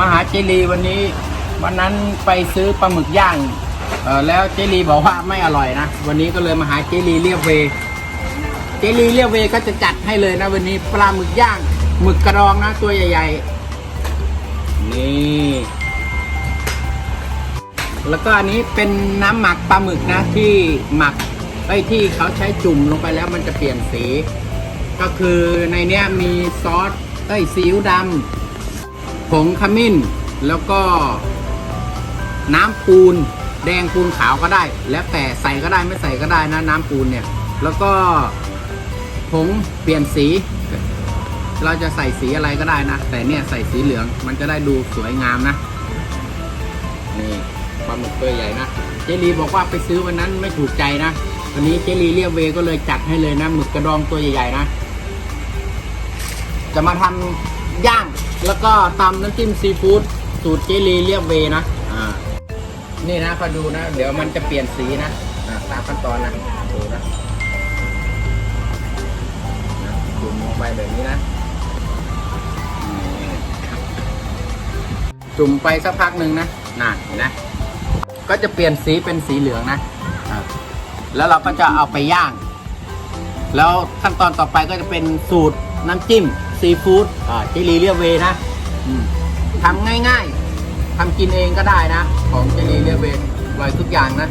มหาเจลีวันนี้ วันนั้นไปซื้อปลาหมึกย่างเออแล้วเจลีบอกว่าไม่อร่อยนะ วันนี้ก็เลยมาหาเจลีเรียบเวเจลีเรียบเวก็จะจัดให้เลยนะ วันนี้ปลาหมึกย่างหมึกกระดองนะตัวใหญ่ ๆ นี่ แล้วก็อันนี้เป็นน้ำหมักปลาหมึกนะที่หมักไอ้ที่เขาใช้จุ่มลงไปแล้วมันจะเปลี่ยนสี ก็คือในเนี้ยมีซอสเอ้ยซีอิ๊วดำ ผงขมิ้น แล้วก็น้ำปูน แดงปูนขาวก็ได้ แล้วแต่ใส่ก็ได้ไม่ใส่ก็ได้นะน้ำปูนเนี่ย แล้วก็ผงเปลี่ยนสี เราจะใส่สีอะไรก็ได้นะ แต่เนี่ยใส่สีเหลืองมันจะได้ดูสวยงามนะ นี่ปลาหมึกตัวใหญ่นะ เจลีบอกว่าไปซื้อวันนั้นไม่ถูกใจนะวันนี้เจลีเรียกเวก็เลยจัดให้เลยนะหมึกกระดองตัวใหญ่ๆนะ จะมาทำย่าง แล้วก็ตำน้ำจิ้มซีฟู้ดสูตรเจลีเรียกเวนะ อ่า นี่นะพอดูนะ เดี๋ยวมันจะเปลี่ยนสีนะ อ่าตามขั้นตอนนะดูนะนะจุ่มลงไปแบบนี้นะ จุ่มไปสักพักหนึ่งนะน่ะเห็นนะก็จะเปลี่ยนสีเป็นสีเหลืองนะ แล้วเราก็จะเอาไปย่าง แล้วขั้นตอนต่อไปก็จะเป็นสูตรน้ำจิ้ม ซีฟู้ดอ่าเจลีเรียบเวนะทำง่ายๆทำกินเองก็ได้นะ ของเจลีเรียบเวไว้ทุกอย่างนะ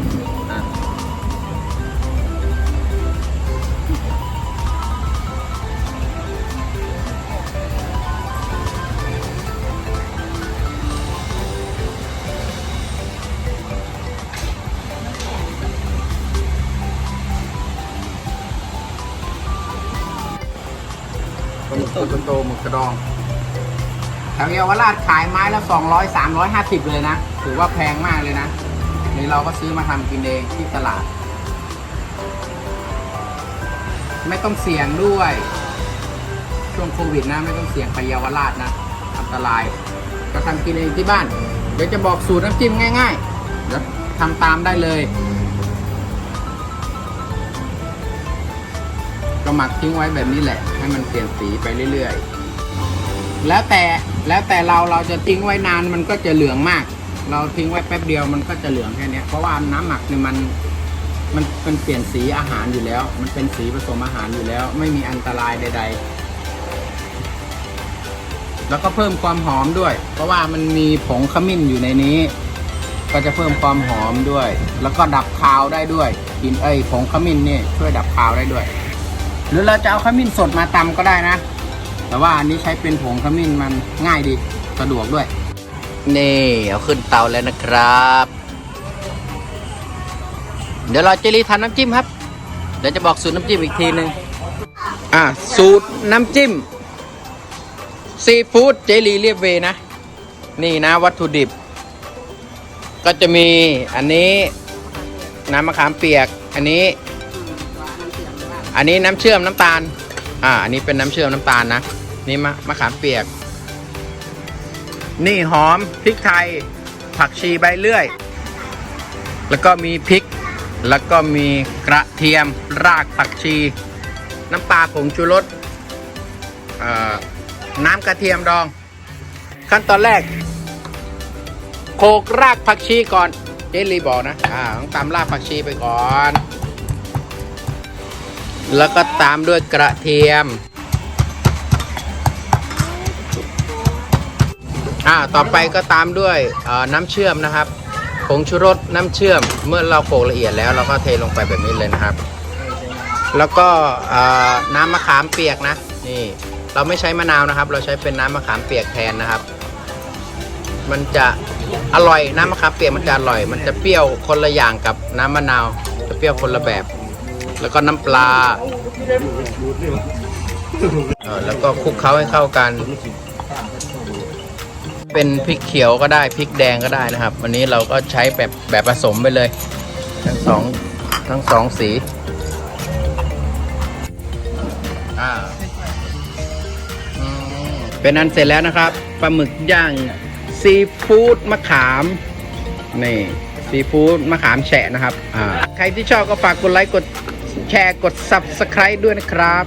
อ่าปลาหมึกตัวโตหมึกกระดองแถวเยาวราชขายไม้ละ200 350 เลยนะ ถือว่าแพงมากเลยนะ นี่เราก็ซื้อมาทำกินเองที่ตลาด ไม่ต้องเสี่ยงด้วย ช่วงโควิดนะ ไม่ต้องเสี่ยงไปเยาวราชนะอันตราย ก็ทำกินเองที่บ้าน เดี๋ยวจะบอกสูตรน้ำจิ้มง่ายๆเดี๋ยวทำตามได้เลยก็หมักทิ้งไว้แบบนี้แหละ ให้มันเปลี่ยนสีไปเรื่อยๆ แล้วแต่แล้วแต่เราเราจะทิ้งไว้นานมันก็จะเหลืองมาก เราทิ้งไว้แป๊บเดียวมันก็จะเหลืองแค่นี้เพราะว่าน้ำหมักเนี่ยมันมันเป็นเปลี่ยนสีอาหารอยู่แล้ว มันเป็นสีผสมอาหารอยู่แล้ว ไม่มีอันตรายใด ๆ แล้วก็เพิ่มความหอมด้วย เพราะว่ามันมีผงขมิ้นอยู่ในนี้ ก็จะเพิ่มความหอมด้วย แล้วก็ดับคาวได้ด้วยกินเอ้ยผงขมิ้นนี่ช่วยดับคาวได้ด้วย หรือเราจะเอาขมิ้นสดมาตำก็ได้นะ แต่ว่าอันนี้ใช้เป็นผงขมิ้นมันง่ายดีสะดวกด้วย นี่เอาขึ้นเตาแล้วนะครับ เดี๋ยวเราจะรีทานน้ำจิ้มครับ เดี๋ยวจะบอกสูตรน้ำจิ้มอีกทีหนึ่งอะสูตรน้ำจิ้มซีฟู้ดเจลีเรียบเวนะ นี่นะวัตถุดิบ ก็จะมีอันนี้ น้ำมะขามเปียก อันนี้ อันนี้น้ำเชื่อมน้ำตาล อ่า อันนี้เป็นน้ำเชื่อมน้ำตาลนะ นี่มะมะขามเปียก นี่หอมพริกไทย ผักชีใบเลื่อย แล้วก็มีพริก แล้วก็มีกระเทียมรากผักชี น้ำปลาผงชูรสเอ่อน้ำกระเทียมดอง ขั้นตอนแรก โขกรากผักชีก่อนเจลีบอกนะ อ่าต้องตำรากผักชีไปก่อน แล้วก็ตามด้วยกระเทียม อ่า ต่อไปก็ตามด้วยน้ำเชื่อมนะครับ ผงชูรสน้ำเชื่อม เมื่อเราโขลกละเอียดแล้วเราก็เทลงไปแบบนี้เลยนะครับ แล้วก็น้ำมะขามเปียกนะ นี่ เราไม่ใช้มะนาวนะครับ เราใช้เป็นน้ำมะขามเปียกแทนนะครับ มันจะอร่อยน้ำมะขามเปียกมันจะอร่อย มันจะเปรี้ยวคนละอย่างกับน้ำมะนาว จะเปรี้ยวคนละแบบ แล้วก็น้ำปลาเออแล้วก็คลุกเคล้าให้เข้ากัน เป็นพริกเขียวก็ได้พริกแดงก็ได้นะครับ วันนี้เราก็ใช้แบบแบบผสมไปเลย ทั้งสองทั้งสองสีอ่าเป็นอันเสร็จแล้วนะครับปลาหมึกย่างซีฟู้ดมะขามนี่ซีฟู้ดมะขามแฉะนะครับอ่าใครที่ชอบก็ฝากกดไลค์กด แชร์กด Subscribe ด้วยนะครับ